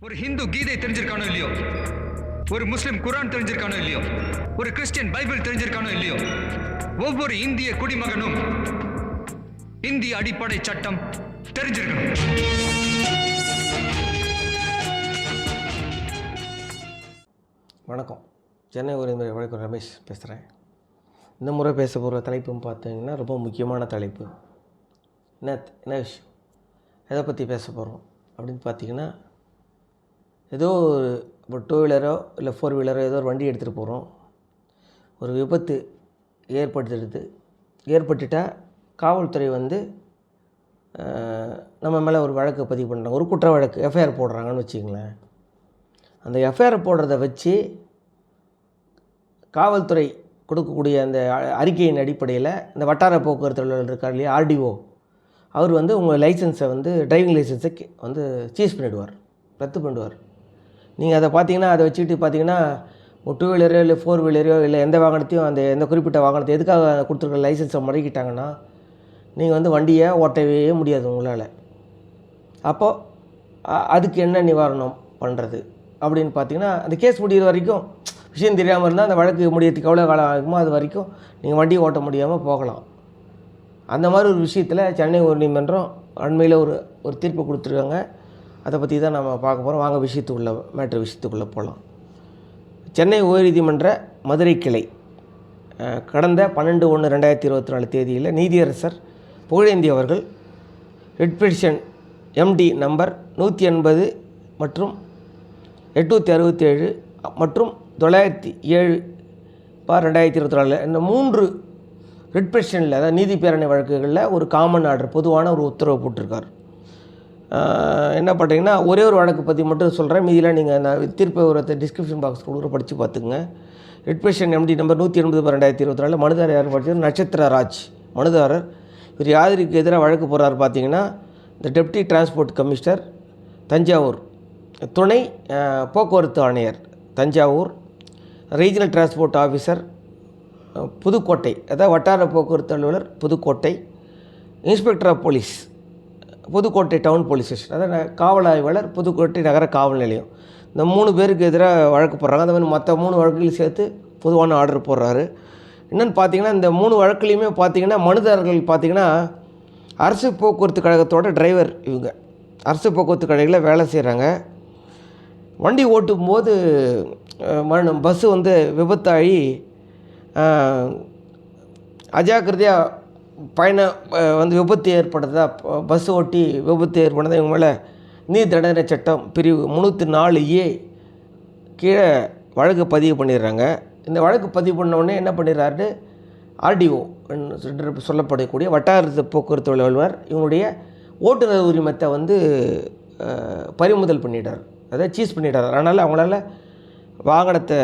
ஒரு ஹிந்து கீதை தெரிஞ்சிருக்கானோ இல்லையோ? ஒரு முஸ்லிம் குரான் தெரிஞ்சிருக்கானோ இல்லையோ? ஒரு கிறிஸ்டியன் பைபிள் தெரிஞ்சிருக்கானோ இல்லையோ? ஒவ்வொரு இந்திய குடிமகனும் இந்திய அடிப்படை சட்டம் தெரிஞ்சிருக்கணும். வணக்கம். சென்னை உரிமை வழக்கம் ரமேஷ் பேசுகிறேன் இந்த முறை பேச போகிற தலைப்பும் பார்த்தீங்கன்னா ரொம்ப முக்கியமான தலைப்பு. என்ன என்ன விஷயம்? எதை பற்றி பேச போகிறோம் அப்படின்னு பார்த்தீங்கன்னா ஏதோ ஒரு இப்போ டூ வீலரோ இல்லை ஃபோர் வீலரோ ஏதோ ஒரு வண்டி எடுத்துகிட்டு போகிறோம் ஒரு விபத்து ஏற்படுத்துடுது. ஏற்பட்டுட்டால் காவல்துறை வந்து நம்ம மேலே ஒரு வழக்கு பதிவு பண்ணுறாங்க ஒரு குற்ற வழக்கு எஃப்ஐஆர் போடுறாங்கன்னு வச்சுங்களேன் அந்த எஃப்ஐஆர் போடுறத வச்சு காவல்துறை கொடுக்கக்கூடிய அந்த அ- அறிக்கையின் அடிப்படையில் இந்த வட்டார போக்குவரத்து தொழிலாளர் இருக்கார் இல்லையா ஆர்டிஓ அவர் வந்து உங்கள் லைசன்ஸை வந்து டிரைவிங் லைசன்ஸை வந்து சீஸ் பண்ணிவிடுவார் ரத்து பண்ணிடுவார். நீங்கள் அதை பார்த்தீங்கன்னா அதை வச்சுக்கிட்டு பார்த்தீங்கன்னா ஒரு டூ வீலரோ இல்லை ஃபோர் வீலரோ இல்லை எந்த வாகனத்தையும் அந்த எந்த குறிப்பிட்ட வாகனத்தை எதுக்காக கொடுத்துருக்க லைசன்ஸை முறைக்கிட்டாங்கன்னா நீங்கள் வந்து வண்டியை ஓட்டவே முடியாது உங்களால். அப்போது அதுக்கு என்ன நிவாரணம் பண்ணுறது அப்படின்னு பார்த்தீங்கன்னா அந்த கேஸ் முடிகிற வரைக்கும் விஷயம் தெரியாமல் இருந்தால் அந்த வழக்கு முடியறதுக்கு எவ்வளோ காலம் ஆகுமோ அது வரைக்கும் நீங்கள் வண்டி ஓட்ட முடியாமல் போகலாம். அந்த மாதிரி ஒரு விஷயத்தில் சென்னை உயர்நீதிமன்றம் அண்மையில் ஒரு ஒரு தீர்ப்பு கொடுத்துருக்காங்க. அதை பற்றி தான் நம்ம பார்க்க போகிறோம் வாங்க விஷயத்துக்குள்ளே மேட்ரு விஷயத்துக்குள்ளே போகலாம் சென்னை உயர்நீதிமன்ற மதுரை கிளை கடந்த பன்னெண்டு ஒன்று ரெண்டாயிரத்தி இருபத்தி நாலு தேதியில் நீதியரசர் புகழேந்தி அவர்கள் ரெட் பெடிஷன் எம்டி நம்பர் நூற்றி எண்பது மற்றும் எட்நூற்றி அறுபத்தேழு மற்றும் தொள்ளாயிரத்தி ஏழு பார் ரெண்டாயிரத்தி இருபத்தி நாலில் இந்த மூன்று ரெட் அதாவது நீதி பேரணை வழக்குகளில் ஒரு காமன் ஆர்டர் பொதுவான ஒரு உத்தரவு போட்டிருக்கார். என்ன பண்ணுறீங்கன்னா ஒரே ஒரு வழக்கு பற்றி மட்டும் சொல்கிறேன் மீதியில் நீங்கள் நான் தீர்ப்பு விவரத்தை டிஸ்கிரிப்ஷன் பாக்ஸ் கொடுக்குற படித்து பார்த்துங்க ரெட் பெடிஷன் எம்டி நம்பர் நூற்றி எண்பது ரெண்டாயிரத்தி இருபத்தி நாலு மனுதாரர் யார் படிச்சது நட்சத்திர ராஜ். மனுதாரர். இவர் யாருக்கு எதிராக வழக்கு போகிறார் பார்த்தீங்கன்னா இந்த டெப்டி டிரான்ஸ்போர்ட் கமிஷனர் தஞ்சாவூர். துணை போக்குவரத்து ஆணையர் Thanjavur. Regional transport officer Pudukkottai. அதாவது வட்டார போக்குவரத்து அலுவலர் Pudukkottai. Inspector of police Pudukkottai town police station. அதாவது காவல் ஆய்வாளர் புதுக்கோட்டை நகர காவல் நிலையம். இந்த மூணு பேருக்கு எதிராக வழக்கு போடுறாங்க. அந்த மாதிரி மற்ற மூணு வழக்குகளையும் சேர்த்து பொதுவான ஆர்டர் போடுறாரு. என்னென்னு பார்த்தீங்கன்னா இந்த மூணு வழக்குலையுமே பார்த்தீங்கன்னா மனுதாரர்கள் பார்த்தீங்கன்னா அரசு போக்குவரத்து கழகத்தோட டிரைவர் இவங்க. அரசு போக்குவரத்து கழகத்தில் வேலை செய்கிறாங்க வண்டி ஓட்டும் போது பஸ்ஸு வந்து விபத்தாகி அஜாக்கிரதையாக பயணம் வந்து விபத்து ஏற்படுறதா பஸ்ஸு பஸ் ஓட்டி விபத்து ஏற்படுறதா இவங்க மேலே நீர் தண்டனை சட்டம் பிரிவு முந்நூற்றி நாலு ஏ கீழே வழக்கு பதிவு பண்ணிடுறாங்க. இந்த வழக்கு பதிவு பண்ண உடனே என்ன பண்ணிடுறாரு ஆர்டிஓ சொல்லப்படக்கூடிய வட்டார போக்குவரத்து அலுவலர் இவங்களுடைய ஓட்டுநர் உரிமத்தை வந்து பறிமுதல் பண்ணிட்டார். அதாவது சீஸ் பண்ணிட்டார். அதனால் அவங்களால வாகனத்தை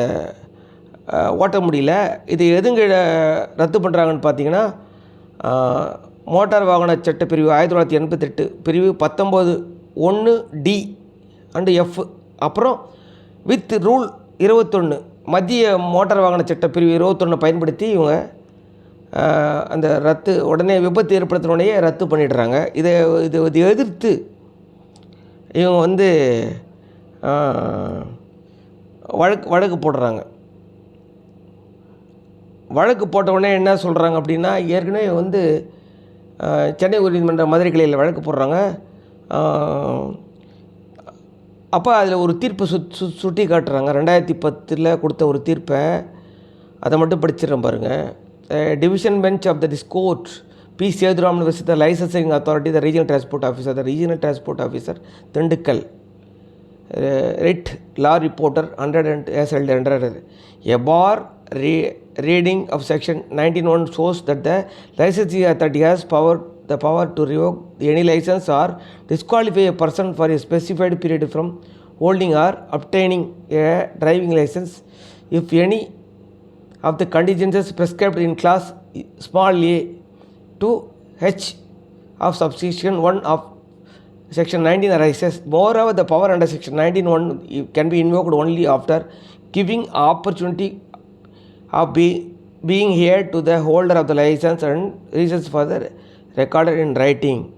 ஓட்ட முடியல. இது எதுங்க ரத்து பண்ணுறாங்கன்னு பார்த்தீங்கன்னா மோட்டார் வாகன சட்ட பிரிவு ஆயிரத்தி தொள்ளாயிரத்தி எண்பத்தெட்டு பிரிவு பத்தொம்போது ஒன்று டி அண்டு எஃப். அப்புறம் வித் ரூல் இருபத்தொன்று மத்திய மோட்டார் வாகன சட்ட பிரிவு இருபத்தொன்று பயன்படுத்தி இவங்க அந்த ரத்து உடனே விபத்து ஏற்படுத்தினோடனே ரத்து பண்ணிடுறாங்க. இதை இது இதை எதிர்த்து இவங்க வந்து வழக்கு வழக்கு போடுறாங்க. வழக்கு போட்ட உடனே என்ன சொல்கிறாங்க அப்படின்னா ஏற்கனவே வந்து சென்னை உயர்நீதிமன்ற மதுரை கிளையில் வழக்கு போடுறாங்க. அப்போ அதில் ஒரு தீர்ப்பு சு சு சுட்டி காட்டுறாங்க. ரெண்டாயிரத்தி பத்தில் கொடுத்த ஒரு தீர்ப்பை அதை மட்டும் படிச்சிடுறேன் பாருங்கள் division bench of the this court P Sethuraman visit the licensing authority the regional transport officer the regional transport officer Dindigul. writ law reporter 100 and as held under a re reading of section 191 shows that the licensing authority has power the power to revoke any license or disqualify a person for a specified period from holding or obtaining a driving license if any of the contingencies prescribed in class small a to h of subsection 1 of section 19 arises. Moreover, the power under section 19.1 can be invoked only after giving opportunity of be, being heard to the holder of the license and reasons for the recorded in writing.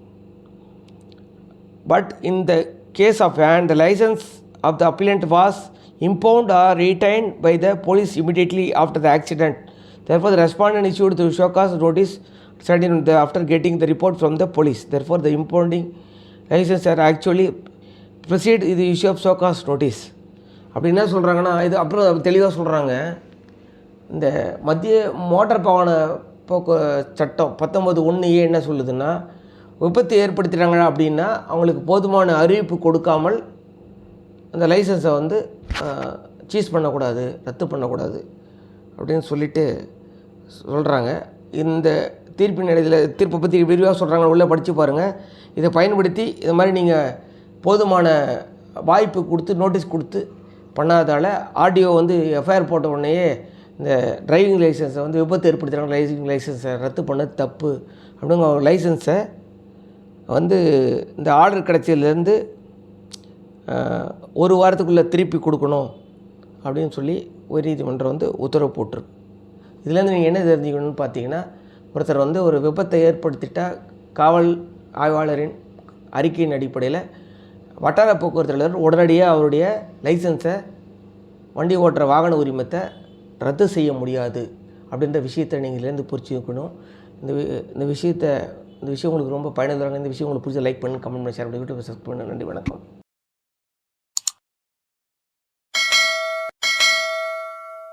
But in the case of hand, the license of the appellant was impounded or retained by the police immediately after the accident. Therefore, the respondent issued the show cause notice certain the, after getting the report from the police. Therefore, the impounding license are actually proceed the issue of show cause notice. அப்படி என்ன சொல்கிறாங்கன்னா இது அப்புறம் தெளிவாக சொல்கிறாங்க இந்த மத்திய motor வாகன போக்கு சட்டம் பத்தொம்பது ஒன்று ஏ என்ன சொல்லுதுன்னா விபத்து ஏற்படுத்திட்டாங்க அப்படின்னா அவங்களுக்கு போதுமான அறிவிப்பு கொடுக்காமல் அந்த லைசன்ஸை வந்து சீஸ் பண்ணக்கூடாது ரத்து பண்ணக்கூடாது அப்படின்னு சொல்லிட்டு சொல்கிறாங்க இந்த தீர்ப்பின் இடையில தீர்ப்பை பற்றி விரிவாக சொல்கிறாங்க உள்ளே படித்து பாருங்கள் இதை பயன்படுத்தி இது மாதிரி நீங்கள் போதுமான வாய்ப்பு கொடுத்து நோட்டீஸ் கொடுத்து பண்ணாதால் ஆடியோ வந்து எஃப்ஐஆர் போட்ட உடனேயே இந்த டிரைவிங் லைசன்ஸை வந்து விபத்து ஏற்படுத்துகிறாங்க டிரைவிங் லைசன்ஸை ரத்து பண்ணது தப்பு அப்படிங்க லைசன்ஸை வந்து இந்த ஆர்டர் கிடைச்சதுலேருந்து ஒரு வாரத்துக்குள்ளே திருப்பி கொடுக்கணும் அப்படின்னு சொல்லி உயர்நீதிமன்றம் வந்து உத்தரவு போட்டிருக்கு. இதுலேருந்து நீங்கள் என்ன தெரிஞ்சுக்கணும்னு பார்த்தீங்கன்னா ஒருத்தர் வந்து ஒரு விபத்தை ஏற்படுத்திட்டால் காவல் ஆய்வாளரின் அறிக்கையின் அடிப்படையில் வட்டார போக்குவரத்து உடனடியாக அவருடைய லைசன்ஸை வண்டி ஓட்டுற வாகன உரிமத்தை ரத்து செய்ய முடியாது அப்படின்ற விஷயத்தை நீங்கள் இதுலேருந்து புரிச்சுக்கணும் இந்த வி- இந்த விஷயத்தை இந்த விஷயம் உங்களுக்கு ரொம்ப பயனுள்ளதாக இந்த விஷயம் உங்களுக்கு பிடிச்ச லைக் பண்ணி கமெண்ட் பண்ணி ஷேர் பண்ணி யூடியூப் சப்ஸ்கிரைப் பண்ணி. நன்றி வணக்கம்.